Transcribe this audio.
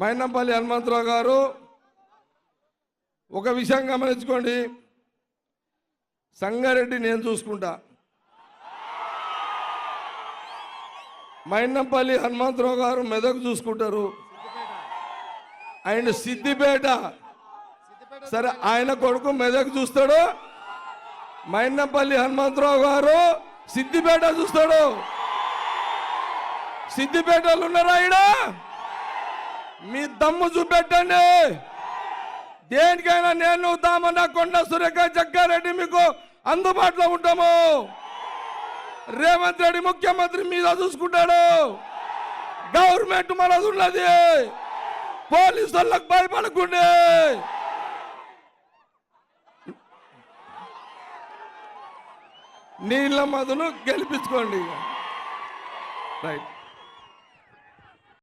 మైనంపల్లి హనుమంతరావు గారు ఒక విషయం గమనించుకోండి. సంగారెడ్డి నేను చూసుకుంటా. మైనంపల్లి హనుమంతరావు గారు మెదక్ చూసుకుంటారు. ఆయన సిద్దిపేట. సరే ఆయన కొడుకు మెదక్ చూస్తాడు. మైనంపల్లి హనుమంతరావు గారు సిద్దిపేట చూస్తాడు. సిద్దిపేటలు ఉన్నారా ఈడ? మీ దమ్ము చూపెట్టండి. దేనికైనా నేను దామన్న కొండ సురేఖ జగ్గారెడ్డి మీకు అందుబాటులో ఉంటాము. రేవంత్ రెడ్డి ముఖ్యమంత్రి మీద చూసుకుంటాడు. గవర్నమెంట్ మనది ఉన్నది. పోలీసు వాళ్ళకు భయపడకుండా. నీళ్ళ మధును గెలిపించుకోండి రైట్